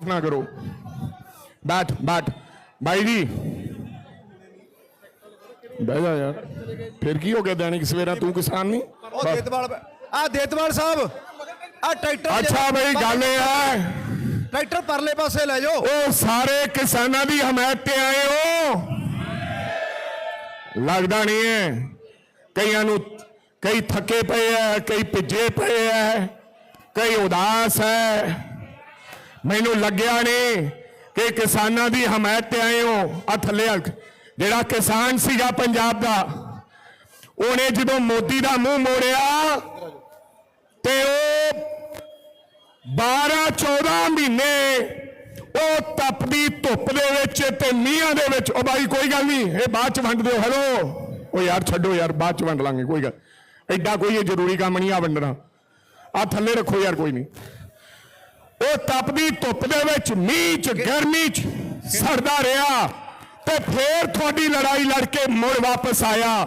ਨਾ ਕਰੋ। ਬੈਠ ਬੈਠ। ਬਾਈ ਜੀ। ਬਹਿ ਜਾ ਯਾਰ। ਫਿਰ ਕੀ ਹੋ ਗਿਆ ਦੈਨਿਕ ਸਵੇਰਾ? ਤੂੰ ਕਿਸਾਨ ਨਹੀਂ? ਉਹ ਦੇਤਵਾਲ ਆ ਦੇਤਵਾਲ ਸਾਹਿਬ। ਆ ਟਰੈਕਟਰ ਅੱਛਾ ਬਈ ਗੱਲ ਇਹ ਹੈ। ਟਰੈਕਟਰ ਪਰਲੇ ਪਾਸੇ ਲੈ ਜਾਓ। ਉਹ ਸਾਰੇ ਕਿਸਾਨਾਂ ਦੀ ਹਮਾਇਤ ਤੇ ਆਏ ਹੋ। ਲੱਗਦਾ ਨਹੀਂ ਹੈ। ਕਈਆਂ ਨੂੰ ਕਈ ਥੱਕੇ ਪਏ ਐ ਕਈ ਭਿੱਜੇ ਪਏ ਐ ਕਈ ਉਦਾਸ ਹੈ। ਮੈਨੂੰ ਲੱਗਿਆ ਨਹੀਂ ਕਿ ਕਿਸਾਨਾਂ ਦੀ ਹਮਾਇਤ ਤੇ ਆਏ ਹੋ ਆ ਥੱਲੇ ਆ ਜਿਹੜਾ ਕਿਸਾਨ ਸੀਗਾ ਪੰਜਾਬ ਦਾ, ਉਹਨੇ ਜਦੋਂ ਮੋਦੀ ਦਾ ਮੂੰਹ ਮੋੜਿਆ ਤੇ ਉਹ 12 14 ਮਹੀਨੇ ਉਹ ਤਪਦੀ ਧੁੱਪ ਦੇ ਵਿੱਚ ਤੇ ਮੀਂਹਾਂ ਦੇ ਵਿੱਚ। ਉਹ ਬਾਈ, ਕੋਈ ਗੱਲ ਨਹੀਂ, ਇਹ ਬਾਅਦ ਚ ਵੰਡ ਦਿਓ ਹੈਲੋ ਉਹ ਯਾਰ ਛੱਡੋ ਯਾਰ, ਬਾਅਦ ਚ ਵੰਡ ਲਾਂਗੇ, ਕੋਈ ਗੱਲ। ਐਡਾ ਕੋਈ ਇਹ ਜ਼ਰੂਰੀ ਕੰਮ ਨਹੀਂ ਆ ਵੰਡਣਾ। ਆ ਥੱਲੇ ਰੱਖੋ ਯਾਰ, ਕੋਈ ਨਹੀਂ। ਉਹ ਤਪਦੀ ਧੁੱਪ ਦੇ ਵਿੱਚ, ਮੀਂਹ ਚ, ਗਰਮੀ ਚ ਸੜਦਾ ਰਿਹਾ ਤੇ ਫੇਰ ਤੁਹਾਡੀ ਲੜਾਈ ਲੜ ਕੇ ਮੁੜ ਵਾਪਸ ਆਇਆ।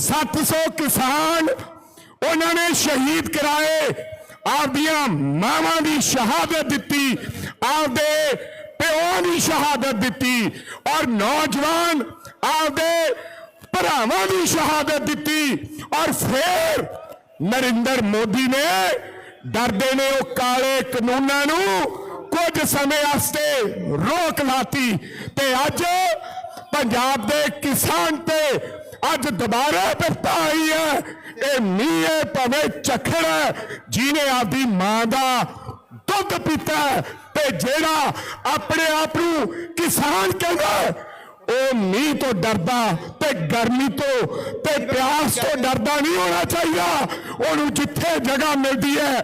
700 ਕਿਸਾਨ ਉਹਨਾਂ ਨੇ ਸ਼ਹੀਦ ਕਰਾਏ। ਆਪਦੀਆਂ ਮਾਵਾਂ ਦੀ ਸ਼ਹਾਦਤ ਦਿੱਤੀ, ਆਪਦੇ ਪਿਓ ਦੀ ਸ਼ਹਾਦਤ ਦਿੱਤੀ ਔਰ ਨੌਜਵਾਨ ਆਪਦੇ ਭਰਾਵਾਂ ਦੀ ਸ਼ਹਾਦਤ ਦਿੱਤੀ ਔਰ ਫਿਰ ਨਰਿੰਦਰ ਮੋਦੀ ਨੇ ਡਰਦੇ ਨੇ ਉਹ ਕਾਲੇ ਕਾਨੂੰਨਾਂ ਨੂੰ। ਕੁਝ ਸਮੇਂ ਵਾਸਤੇ ਰੋਕ ਲਾਤੀ ਤੇ ਅੱਜ ਪੰਜਾਬ ਦੇ ਕਿਸਾਨ ਤੇ ਅੱਜ ਦੁਬਾਰਾ ਬਿਪਤਾ ਆਈ ਹੈ। ਇਹ ਮੀਂਹ ਹੈ, ਭਾਵੇਂ ਝੱਖੜ ਹੈ ਜਿਹਨੇ ਆਪਦੀ ਮਾਂ ਦਾ ਦੁੱਧ ਪੀਤਾ ਤੇ ਜਿਹੜਾ ਆਪਣੇ ਆਪ ਨੂੰ ਕਿਸਾਨ ਕਹਿੰਦਾ ਉਹ ਮੀਂਹ ਤੋਂ ਡਰਦਾ ਤੇ ਗਰਮੀ ਤੋਂ ਤੇ ਪਿਆਸ ਤੋਂ ਡਰਦਾ ਨਹੀਂ ਹੋਣਾ ਚਾਹੀਦਾ ਉਹਨੂੰ ਜਿੱਥੇ ਜਗ੍ਹਾ ਮਿਲਦੀ ਹੈ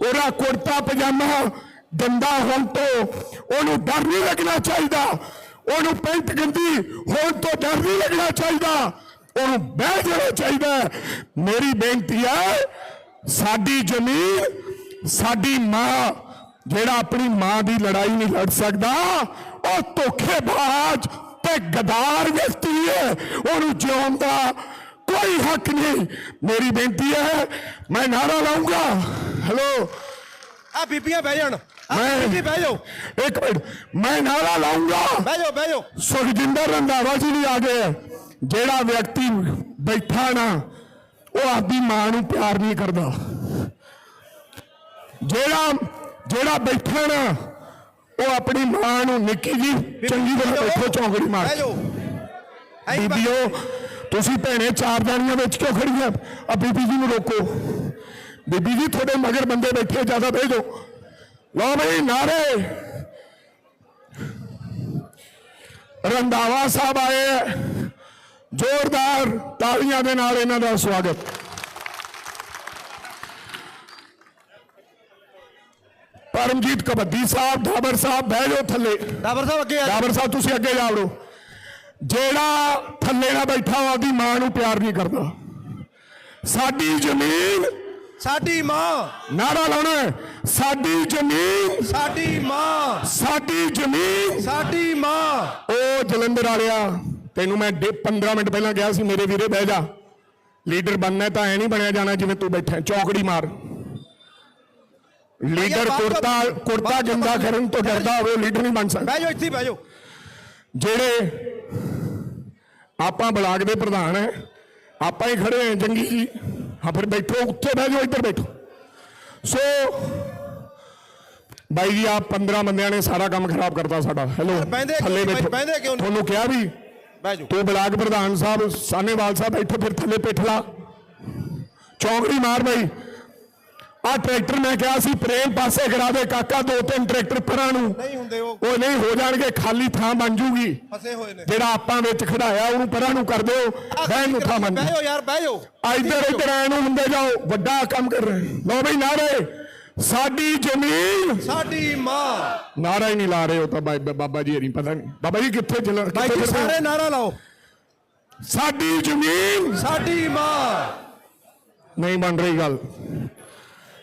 ਉਹਦਾ ਕੁੜਤਾ ਪਜਾਮਾ ਗੰਦਾ ਹੋਣ ਤੋਂ ਉਹਨੂੰ ਡਰ ਨਹੀਂ ਲੱਗਣਾ ਚਾਹੀਦਾ ਉਹਨੂੰ ਪੈਂਟ ਗੰਦੀ ਹੋਣ ਤੋਂ ਡਰ ਨਹੀਂ ਲੱਗਣਾ ਚਾਹੀਦਾ ਉਹਨੂੰ ਬਹਿ ਜਾਣਾ ਚਾਹੀਦਾ ਹੈ। ਮੇਰੀ ਬੇਨਤੀ ਹੈ ਸਾਡੀ ਜ਼ਮੀਨ ਸਾਡੀ ਮਾਂ ਜਿਹੜਾ ਆਪਣੀ ਮਾਂ ਦੀ ਲੜਾਈ ਨਹੀਂ ਲੜ ਸਕਦਾ ਉਹ ਧੋਖੇਬਾਜ਼ ਤੇ ਗਦਾਰ ਵਿਅਕਤੀ ਹੈ ਉਹਨੂੰ ਜਿਉਣ ਦਾ ਕੋਈ ਹੱਕ ਨਹੀਂ। ਮੇਰੀ ਬੇਨਤੀ ਹੈ ਮੈਂ ਨਾਰਾ ਲਾਉਂਗਾ। ਹੈਲੋ ਆ ਬੀਬੀਆਂ ਬਹਿ ਜਾਣ। ਮੈਂ- ਬੀਬੀ ਬਹਿ ਜਾਓ। ਇੱਕ ਮਿੰਟ ਮੈਂ ਨਾਰਾ ਲਾਉਂਗਾ। ਬਹਿ ਜਾਓ ਬਹਿ ਜਾਓ। ਸੁਖਜਿੰਦਰ ਰੰਧਾਵਾ ਜੀ ਵੀ ਆ ਗਏ। ਜਿਹੜਾ ਵਿਅਕਤੀ ਬੈਠਾ ਨਾ ਉਹ ਆਪਦੀ ਮਾਂ ਨੂੰ ਪਿਆਰ ਨਹੀਂ ਕਰਦਾ। ਜਿਹੜਾ ਜਿਹੜਾ ਬੈਠਾ ਨਾ ਉਹ ਆਪਣੀ ਮਾਂ ਨੂੰ ਨਿੱਕੀ ਜੀ ਚੰਗੀ ਤਰ੍ਹਾਂ ਬੈਠੋ ਚੌਂਕੜੀ ਮਾਰ ਬੀਬੀਓ ਤੁਸੀਂ ਭੈਣੇ ਚਾਰ ਜਾਣੀਆਂ ਵਿੱਚ ਕਿਉਂ ਖੜੀਆਂ? ਆ ਬੀਬੀ ਜੀ ਨੂੰ ਰੋਕੋ। ਬੀਬੀ ਜੀ ਤੁਹਾਡੇ ਮਗਰ ਬੰਦੇ ਬੈਠੇ ਜ਼ਿਆਦਾ ਜਾਓ ਲਓ ਬਈ ਨਾਰੇ। ਰੰਦਾਵਾ ਸਾਹਿਬ ਆਏ। ਜ਼ੋਰਦਾਰ ਤਾਲੀਆਂ ਦੇ ਨਾਲ ਇਹਨਾਂ ਦਾ ਸਵਾਗਤ। ਪਰਮਜੀਤ ਕਬੱਦੀ ਸਾਹਿਬ ਧਾਬਰ ਸਾਹਿਬ ਬਹਿ ਜਾਓ ਥੱਲੇ। ਡਾਬਰ ਸਾਹਿਬ ਅੱਗੇ ਆ। ਡਾਬਰ ਸਾਹਿਬ ਤੁਸੀਂ ਅੱਗੇ ਜਾ ਵੜੋ। ਜਿਹੜਾ ਥੱਲੇ ਨਾ ਬੈਠਾ ਉਹ ਆਪਦੀ ਮਾਂ ਨੂੰ ਪਿਆਰ ਨਹੀਂ ਕਰਦਾ। ਸਾਡੀ ਜ਼ਮੀਨ ਸਾਡੀ ਮਾਂ। ਨਾਰਾ ਲਾਉਣਾ ਸਾਡੀ ਜ਼ਮੀਨ ਸਾਡੀ ਮਾਂ। ਸਾਡੀ ਜ਼ਮੀਨ ਸਾਡੀ ਮਾਂ। ਉਹ ਜਲੰਧਰ ਵਾਲਿਆ ਤੈਨੂੰ ਮੈਂ ਡੇ- 15 ਮਿੰਟ ਪਹਿਲਾਂ ਕਿਹਾ ਸੀ ਮੇਰੇ ਵੀਰੇ ਬਹਿ ਜਾ। ਲੀਡਰ ਬਣਨਾ ਤਾਂ ਐ ਨਹੀਂ ਬਣਿਆ ਜਾਣਾ ਜਿਵੇਂ ਤੂੰ ਬੈਠਾ। ਚੌਕੜੀ ਮਾਰ। ਲੀਡਰ ਕੁਰਤਾ ਕੁਰਤਾ ਗੰਦਾ ਕਰਨ ਤੋਂ ਡਰਦਾ ਹੋਵੇ ਉਹ ਲੀਡਰ ਨਹੀਂ ਬਣ ਸਕਦਾ। ਬਹਿ ਜਾਓ ਇੱਥੇ ਬਹਿ ਜਾਓ। ਜਿਹੜੇ ਆਪਾਂ ਬਲਾਕ ਦੇ ਪ੍ਰਧਾਨ ਹੈ ਆਪਾਂ ਹੀ ਖੜੇ ਹਾਂ ਜੰਗੀ ਜੀ। ਹਾਂ ਫਿਰ ਬੈਠੋ ਉੱਥੇ ਬਹਿ ਜਾਓ ਇੱਧਰ ਬੈਠੋ। ਸੋ ਬਾਈ ਜੀ ਆਪ 15 ਬੰਦਿਆਂ ਨੇ ਸਾਰਾ ਕੰਮ ਖਰਾਬ ਕਰਤਾ ਸਾਡਾ। ਹੈਲੋ ਥੱਲੇ? ਬੈਠੋ। ਬਹਿੰਦੇ ਕਿਉਂ ਨਹੀਂ? ਤੁਹਾਨੂੰ ਕਿਹਾ ਵੀ ਬਹਿ ਜਾਓ। ਤੂੰ ਬਲਾਕ ਪ੍ਰਧਾਨ ਸਾਹਿਬ ਸਾਨੇਵਾਲ ਸਾਹਿਬ ਬੈਠੋ ਫਿਰ ਥੱਲੇ ਪਿੱਠਲਾ। ਚੌਂਕੜੀ ਮਾਰ ਬਾਈ। ਆ ਟਰੈਕਟਰ ਮੈਂ ਕਿਹਾ ਸੀ ਪ੍ਰੇਮ ਪਾਸੇ ਕਰਾ ਦੇ ਕਾਕਾ ਦੋ ਤਿੰਨ ਟਰੈਕਟਰ ਪਰਾਂ ਨੂੰ। ਨਹੀਂ ਹੁੰਦੇ ਉਹ। ਉਹ ਨਹੀਂ ਹੋ ਜਾਣਗੇ ਖਾਲੀ ਥਾਂ ਬਣ ਜੂਗੀ। ਫਸੇ ਹੋਏ ਨੇ। ਜਿਹੜਾ ਆਪਾਂ ਵਿੱਚ ਖੜਾਇਆ ਉਹਨੂੰ ਪਰਾਂ ਨੂੰ ਕਰ ਦਿਓ ਬਹਿਣ ਨੂੰ ਥਾਂ ਬਣ ਬਹਿ ਜਾਓ ਯਾਰ ਬਹਿ ਜਾਓ। ਇੱਧਰ ਇੱਧਰ ਐ ਨੂੰ ਹੁੰਦੇ ਜਾਓ ਵੱਡਾ ਕੰਮ ਕਰ ਰਹੇ ਲਓ ਬਈ ਨਾਰੇ ਸਾਡੀ ਜ਼ਮੀਨ। ਸਾਡੀ ਮਾਂ। ਨਾਰਾ ਹੀ ਨਹੀਂ ਲਾ ਰਹੇ ਹੋ ਤਾਂ ਬਾਈ- ਬਾਬਾ ਜੀ ਨਹੀਂ ਪਤਾ ਨਹੀਂ। ਬਾਬਾ ਜੀ ਕਿੱਥੇ ਚੱਲ ਕਿੱਥੇ? ਸਾਰੇ ਨਾਰਾ ਲਾਓ। ਸਾਡੀ ਜ਼ਮੀਨ। ਸਾਡੀ ਮਾਂ। ਨਹੀਂ ਬਣ ਰਹੀ ਗੱਲ।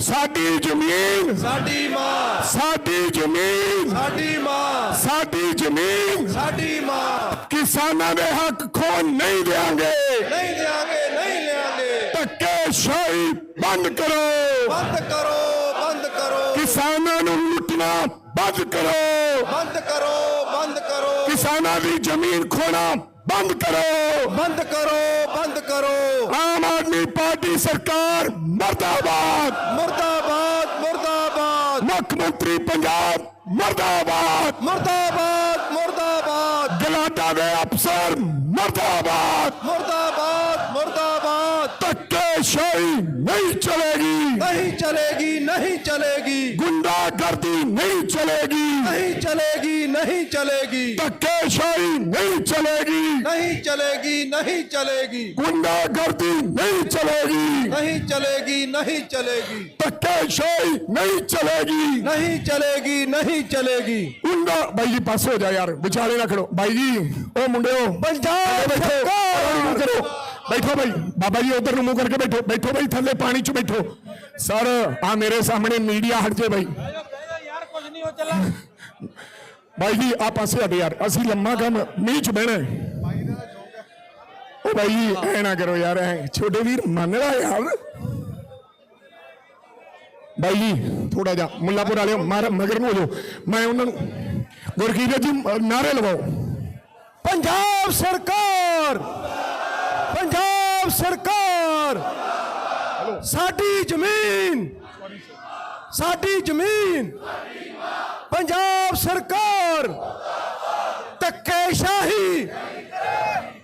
ਸਾਡੀ ਜ਼ਮੀਨ ਸਾਡੀ ਮਾਂ। ਸਾਡੀ ਜ਼ਮੀਨ ਸਾਡੀ ਮਾਂ। ਸਾਡੀ ਜ਼ਮੀਨ। ਸਾਡੀ ਮਾਂ। ਕਿਸਾਨਾਂ ਦੇ ਹੱਕ ਖੋਣ ਨਹੀਂ ਦੇਾਂਗੇ ਨਹੀਂ ਲਿਆਂਗੇ ਨਹੀਂ ਲਿਆਂਗੇ। ਧੱਕੇ ਸ਼ਾਹੀ ਬੰਦ ਕਰੋ। ਬੰਦ ਕਰੋ ਬੰਦ ਕਰੋ। ਕਿਸਾਨਾਂ ਨੂੰ ਲੁੱਟਣਾ ਬੰਦ ਕਰੋ। ਬੰਦ ਕਰੋ ਬੰਦ ਕਰੋ। ਕਿਸਾਨਾਂ ਦੀ ਜ਼ਮੀਨ ਖੋਣਾ ਬੰਦ ਕਰੋ ਬੰਦ ਕਰੋ ਬੰਦ ਕਰੋ ਆਮ ਆਦਮੀ ਪਾਰਟੀ ਸਰਕਾਰ ਮਰਦਾਬਾਦ ਮੁਰਦਾਬਾਦ ਮੁਰਦਾਬਾਦ ਮੁੱਖ ਮੰਤਰੀ ਪੰਜਾਬ ਮਰਦਾਬਾਦ ਮੁਰਦਾਬਾਦ ਮੁਰਦਾਬਾਦ ਗਲਾਟਾ ਦੇ ਅਫਸਰ ਮਰਦਾਬਾਦ ਮੁਰਦਾਬਾਦ ਮੁਰਦਾਬਾਦ ਧੱਕੇਸ਼ਾਹੀ ਨਹੀਂ ਚਲੇਗੀ ਨਹੀਂ ਚਲੇਗੀ ਨਹੀਂ ਚਲੇਗੀ ਗੁੰਡਾਗਰਦੀ ਨਹੀਂ ਚਲੇਗੀ ਨਹੀਂ ਚਲੇਗੀ ਨਹੀਂ ਚਲੇਗੀ ਧੱਕੇਸ਼ਾਹੀ ਨਹੀਂ ਚਲੇਗੀ ਨਹੀਂ ਚਲੇਗੀ ਨਹੀਂ ਚਲੇਗੀ ਗੁੰਡਾਗਰਦੀ ਨਹੀਂ ਚਲੇਗੀ ਨਹੀਂ ਚਲੇਗੀ ਨਹੀਂ ਚਲੇਗੀ ਧੱਕੇਸ਼ਾਹੀ ਨਹੀਂ ਚਲੇਗੀ ਨਹੀਂ ਚਲੇਗੀ ਨਹੀਂ ਚਲੇਗੀ ਗੁੰਡਾ ਬਾਈ ਜੀ ਪਾਸੇ ਹੋ ਜਾ ਯਾਰ ਵਿਚਾਲੇ ਨਾ ਖੜੋ ਬਾਈ ਜੀ ਉਹ ਮੁੰਡਿਓ ਪੰਜਾਬ ਬੈਠੋ ਸਰਕਾਰ ਨੂੰ ਕਰੋ ਬੈਠੋ ਬਾਈ ਬਾਬਾ ਜੀ ਉਧਰ ਨੂੰ ਮੂੰਹ ਕਰਕੇ ਬੈਠੋ ਬੈਠੋ ਬਾਈ ਥੱਲੇ ਪਾਣੀ 'ਚ ਬੈਠੋ ਸਰ ਆ ਮੇਰੇ ਸਾਹਮਣੇ ਮੀਡੀਆ ਹਟ ਜੇ ਬਾਈ ਯਾਰ ਕੁਝ ਨਹੀਂ ਹੋ ਚੱਲਾ ਬਾਈ ਜੀ ਆ ਪਾਸੇ ਹਟੇ ਯਾਰ ਅਸੀਂ ਲੰਮਾ ਕੰਮ ਮੀਂਹ 'ਚ ਬਹਿਣਾ ਹੈ। ਉਹ ਬਾਈ ਜੀ ਐ ਨਾ ਕਰੋ ਯਾਰ ਐ। ਛੋਟੇ ਵੀਰ ਮੰਨ ਲਾ ਯਾਰ। ਬਾਈ ਜੀ ਥੋੜਾ ਜਿਹਾ ਮੁੱਲਾਪੁਰ ਵਾਲਿਓ ਮਾਰ ਮਗਰ ਨੂੰ ਹੋ ਜਾਓ। ਮੈਂ ਉਹਨਾਂ ਨੂੰ ਗੁਰਕੀਰਤ ਜੀ ਅ, ਨਾਰੇ ਲਵਾਓ। ਪੰਜਾਬ ਸਰਕਾਰ ਪੰਜਾਬ ਸਰਕਾਰ ਸਾਡੀ ਜ਼ਮੀਨ ਸਾਡੀ ਜ਼ਮੀਨ ਪੰਜਾਬ ਸਰਕਾਰ ਧੱਕੇਸ਼ਾਹੀ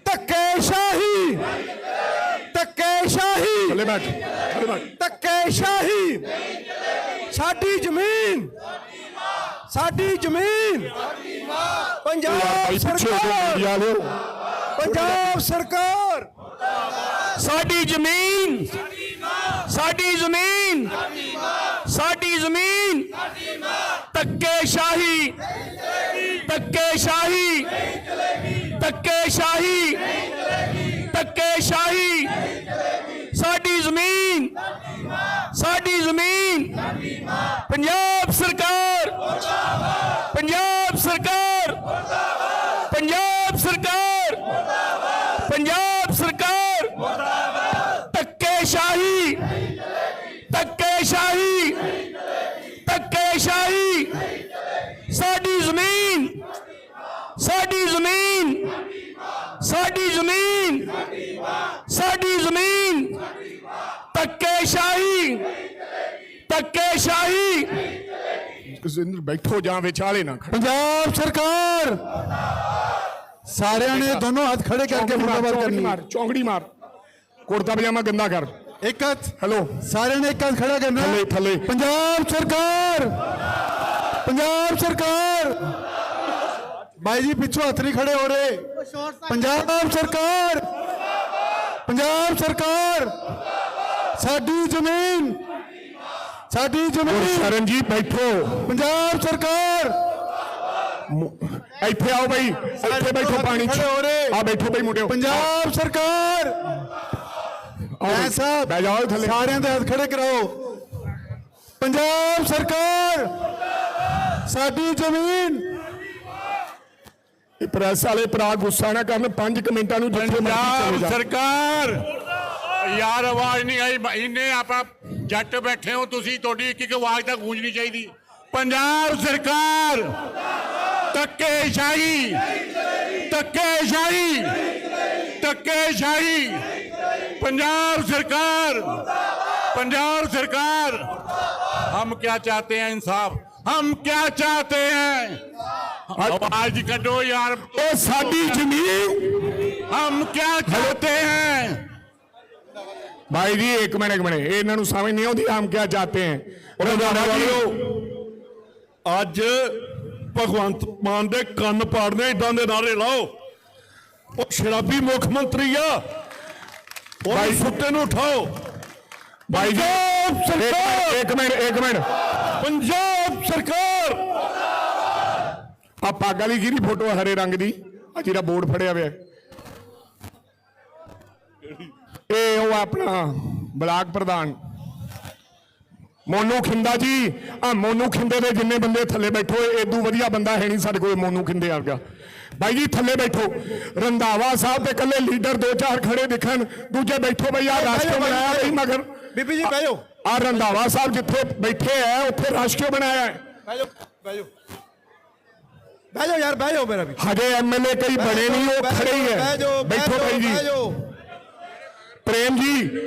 ਧੱਕੇਸ਼ਾਹੀ ਧੱਕੇਸ਼ਾਹੀ ਥੱਲੇ ਬੈਠ ਥੱਲੇ ਬੈਠ। ਧੱਕੇਸ਼ਾਹੀ ਸਾਡੀ ਜ਼ਮੀਨ ਸਾਡੀ ਜ਼ਮੀਨ ਪੰਜਾਬ ਸਰਕਾਰ ਮੀਡੀਆ ਵਾਲਿਓ। ਪੰਜਾਬ ਸਰਕਾਰ। ਸਾਡੀ ਜ਼ਮੀਨ ਸਾਡੀ ਜ਼ਮੀਨ ਸਾਡੀ ਜ਼ਮੀਨ ਧੱਕੇਸ਼ਾਹੀ ਧੱਕੇਸ਼ਾਹੀ ਧੱਕੇਸ਼ਾਹੀ ਧੱਕੇਸ਼ਾਹੀ ਸਾਡੀ ਜ਼ਮੀਨ ਸਾਡੀ ਜ਼ਮੀਨ ਪੰਜਾਬ ਸਰਕਾਰ ਪੰਜਾਬ ਸਰਕਾਰ ਪੰਜਾਬ ਸਰਕਾਰ ਪੰਜਾਬ ਸਰਕਾਰ ਧੱਕੇਸ਼ਾਹੀ ਧੱਕੇਸ਼ਾਹੀ ਧੱਕੇਸ਼ਾਹੀ ਸਾਡੀ ਜ਼ਮੀਨ ਸਾਡੀ ਜ਼ਮੀਨ ਸਾਡੀ ਜ਼ਮੀਨ ਸਾਡੀ ਜ਼ਮੀਨ ਧੱਕੇਸ਼ਾਹੀ ਧੱਕੇਸ਼ਾਹੀ ਜ਼ਿੰਦਰ ਬੈਠੋ ਜਾਂ ਵਿਚਾਲੇ ਨਾ ਖੜੋ ਪੰਜਾਬ ਸਰਕਾਰ ਸਾਰਿਆਂ ਨੇ ਦੋਨੋਂ ਹੱਥ ਖੜੇ ਕਰਕੇ ਚੌਂਕੜੀ ਮਾਰ, ਮੁਰਦਾਬਾਦ ਚੌਂਕੜੀ ਕਰਨੀ ਮਾਰ ਚੌਂਕੜੀ ਮਾਰ ਕੁੜਤਾ ਪਜਾਮਾ ਗੰਦਾ ਕਰ ਇੱਕ ਹੱਥ। ਹੈਲੋ ਸਾਰਿਆਂ ਨੇ ਇੱਕ ਹੱਥ ਖੜਾ ਕਰਨਾ। ਥੱਲੇ ਥੱਲੇ। ਪੰਜਾਬ ਸਰਕਾਰ। ਪੰਜਾਬ ਸਰਕਾਰ। ਬਾਈ ਜੀ ਪਿੱਛੋਂ ਹੱਥ ਨਹੀਂ ਖੜੇ ਹੋ ਰਹੇ। ਪੰਜਾਬ ਸਰਕਾਰ। ਪੰਜਾਬ ਸਰਕਾਰ। ਸਾਡੀ ਜ਼ਮੀਨ। ਸਾਡੀ ਜ਼ਮੀਨ। ਸ਼ਰਨ ਜੀ ਬੈਠੋ। ਪੰਜਾਬ ਸਰਕਾਰ। ਇੱਥੇ ਆਓ ਬਈ। ਇੱਥੇ ਬੈਠੋ ਪਾਣੀ 'ਚ। ਆ ਬੈਠੋ ਬਈ ਮੁੰਡਿਓ। ਪੰਜਾਬ ਸਰਕਾਰ। ਐ ਬਈ। ਸਾਹਿਬ ਬਹਿ ਜਾਓ ਥੱਲੇ। ਸਾਰਿਆਂ ਦੇ ਹੱਥ ਖੜੇ ਕਰਾਓ। ਪੰਜਾਬ ਸਰਕਾਰ ਸਾਡੀ ਜ਼ਮੀਨ। ਇਹ ਪ੍ਰੈਸ ਵਾਲੇ ਭਰਾ ਗੁੱਸਾ ਨਾ ਕਰਨ 5 ਮਿੰਟਾਂ ਨੂੰ ਜਿੱਥੇ ਮਰਜ਼ੀ ਚਲੇ ਪੰਜਾਬ ਜਾ ਸਰਕਾਰ! ਯਾਰ ਆਵਾਜ਼ ਨਹੀਂ ਆਈ ਇੰਨੇ ਆਪਾਂ ਜੱਟ ਬੈਠੇ ਹੋ ਤੁਸੀਂ ਤੁਹਾਡੀ ਇੱਕ ਇੱਕ ਆਵਾਜ਼ ਤਾਂ ਗੂੰਜਣੀ ਚਾਹੀਦੀ। ਪੰਜਾਬ ਸਰਕਾਰ! ਧੱਕੇਸ਼ਾਹੀ! ਧੱਕੇਸ਼ਾਹੀ! ਧੱਕੇਸ਼ਾਹੀ! ਪੰਜਾਬ ਸਰਕਾਰ पंजाब सरकार हम क्या चाहते हैं इंसाफ हम क्या चाहते हैं आवाज कटो यार ਇਹ ਸਾਡੀ ਜ਼ਮੀਨ हम क्या चाहते हैं ਭਾਈ ਜੀ ਇੱਕ ਮਿੰਟ ਇੱਕ ਮਿੰਟ ਇਹ ਇਹਨਾਂ ਨੂੰ ਸਮਝ ਨਹੀਂ ਆਉਂਦੀ ਹਮ ਕੀ ਚਾਹਤੇ ਹੈ ਰੰਧਾਵਾ ਜੀ ਅੱਜ ਭਗਵੰਤ ਮਾਨ ਦੇ ਕੰਨ ਪਾੜਨੇ ਇਦਾਂ ਦੇ ਨਾਰੇ ਲਾਓ ਉਹ ਸ਼ਰਾਬੀ ਮੁੱਖ ਮੰਤਰੀ ਆ ਉਹ ਸੁੱਤੇ ਨੂੰ ਉਠਾਓ। ਭਾਈ ਜੀ ਪੰਜਾਬ ਇੱਕ ਮਿੰਟ ਇੱਕ ਮਿੰਟ ਪੰਜਾਬ ਸਰਕਾਰ। ਆ ਪੱਗ ਵਾਲੀ ਕਿਹਦੀ ਫੋਟੋ ਹੈ ਹਰੇ ਰੰਗ ਦੀ? ਆ ਜਿਹੜਾ ਬੋਰਡ ਫੜਿਆ ਹੋਇਆ। ਇਹ ਉਹ ਆਪਣਾ ਬਲਾਕ ਪ੍ਰਧਾਨ। ਮੋਨੂ ਖਿੰਦਾ ਜੀ ਆ ਮੋਨੂ ਖਿੰਦੇ ਦੇ ਜਿੰਨੇ ਬੰਦੇ ਥੱਲੇ ਬੈਠੋ ਏਦੂ ਵਧੀਆ ਬੰਦਾ ਹੈ ਨਹੀਂ ਸਾਡੇ ਕੋਲ ਮੋਨੂ ਖਿੰਦੇ ਵਰਗਾ। ਬਾਈ ਜੀ ਥੱਲੇ ਬੈਠੋ। ਰੰਧਾਵਾ ਸਾਹਿਬ ਦੇ ਕੱਲੇ ਲੀਡਰ ਦੋ ਚਾਰ ਖੜੇ ਦਿਖਣ ਦੂਜੇ ਬੈਠੋ ਬਈ ਆ ਰਾਸ਼ਟਰ ਬਣਾਇਆ ਬਈ ਮਗਰ। ਬੀਬੀ ਜੀ ਬਹਿ ਜਾਓ ਆ ਰੰਧਾਵਾ ਸਾਹਿਬ ਜਿੱਥੇ ਬੈਠੇ ਐ ਉੱਥੇ ਰਾਸ਼ਟਰ ਬਣਾਇਆ ਹੈ। ਬਹਿ ਜਾਓ ਬਹਿ ਜਾਓ ਬਹਿ ਜਾਓ ਯਾਰ ਬਹਿ ਜਾਓ ਮੇਰਾ ਵੀ। ਹਜੇ ਐਮਐਲਏ ਕਈ ਬਣੇ ਨਹੀਂ ਉਹ ਖੜੇ ਹੀ ਹੈ ਬੈਠੋ ਬਾਈ ਜੀ। ਪ੍ਰੇਮ ਜੀ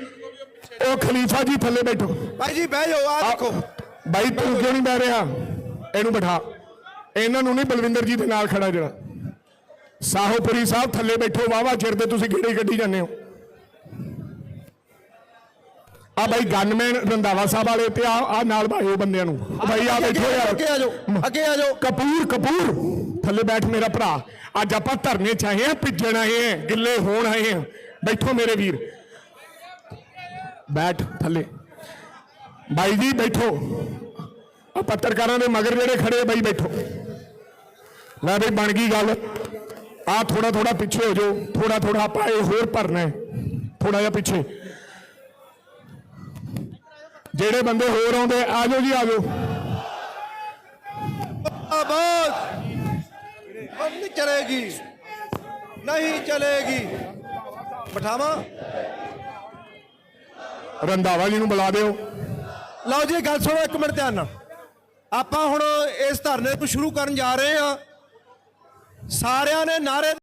ਉਹ ਖਲੀਫਾ ਜੀ ਥੱਲੇ ਬੈਠੋ। ਭਾਈ ਜੀ ਬਹਿ ਜਾਓ ਆ ਦੇਖੋ। ਬਾਈ ਤੂੰ ਕਿਉਂ ਨਹੀਂ ਬਹਿ ਰਿਹਾ? ਇਹਨੂੰ ਬਿਠਾ। ਇਹਨਾਂ ਨੂੰ ਨਹੀਂ ਬਲਵਿੰਦਰ ਜੀ ਦੇ ਨਾਲ ਖੜਾ ਜਿਹੜਾ। ਸਾਹੋਪੁਰੀ ਸਾਹਿਬ ਥੱਲੇ ਬੈਠੋ ਵਾਵਾ ਚਿਰ ਦੇ ਤੁਸੀਂ ਗੇੜੇ ਕੱਢੀ ਜਾਂਦੇ ਹੋ। ਆ ਬਾਈ ਗਨਮੈਨ ਰੰਦਾਵਾ ਸਾਹਿਬ ਵਾਲੇ ਤੇ ਆ ਆ ਨਾਲ ਭਾਈਓ ਬੰਦਿਆਂ ਨੂੰ। ਬਾਈ ਆ ਬੈਠੋ ਯਾਰ। ਅੱਗੇ ਆ ਜਾਓ ਅੱਗੇ ਆ ਜਾਓ। ਕਪੂਰ ਕਪੂਰ। ਥੱਲੇ ਬੈਠ ਮੇਰਾ ਭਰਾ। ਅੱਜ ਆਪਾਂ ਧਰਨੇ ਚ ਆਏ ਆ ਭਿੱਜਣ ਆਏ ਆ ਗਿੱਲੇ ਹੋਣ ਆਏ ਆ ਬੈਠੋ ਮੇਰੇ ਵੀਰ। ਬੈਠ ਥੱਲੇ। ਬਾਈ ਜੀ ਬੈਠੋ। ਆ ਪੱਤਰਕਾਰਾਂ ਦੇ ਮਗਰ ਜਿਹੜੇ ਖੜੇ ਬਾਈ ਬੈਠੋ। ਲੈ ਬਈ ਬਣ ਗਈ ਗੱਲ। ਆ ਥੋੜਾ ਥੋੜਾ ਪਿੱਛੇ ਹੋ ਜਾਓ ਥੋੜਾ ਥੋੜਾ ਆਪਾਂ ਇਹ ਹੋਰ ਭਰਨਾ ਹੈ ਥੋੜਾ ਜਿਹਾ ਪਿੱਛੇ। ਜਿਹੜੇ ਬੰਦੇ ਹੋਰ ਆਉਂਦੇ ਆ ਜਾਓ ਜੀ ਆ ਜਾਓ। ਆਬਾਦ ਨਹੀਂ ਚਲੇਗੀ। ਨਹੀਂ ਚਲੇਗੀ। ਬਿਠਾਵਾ। ਰੰਧਾਵਾ ਜੀ ਨੂੰ ਬੁਲਾ ਦਿਓ। ਲਓ ਜੀ ਗੱਲ ਸੁਣੋ ਇੱਕ ਮਿੰਟ ਧਿਆਨ ਨਾਲ। ਆਪਾਂ ਹੁਣ ਇਸ ਧਰਨੇ ਨੂੰ ਸ਼ੁਰੂ ਕਰਨ ਜਾ ਰਹੇ ਹਾਂ। ਸਾਰਿਆਂ ਨੇ ਨਾਰੇ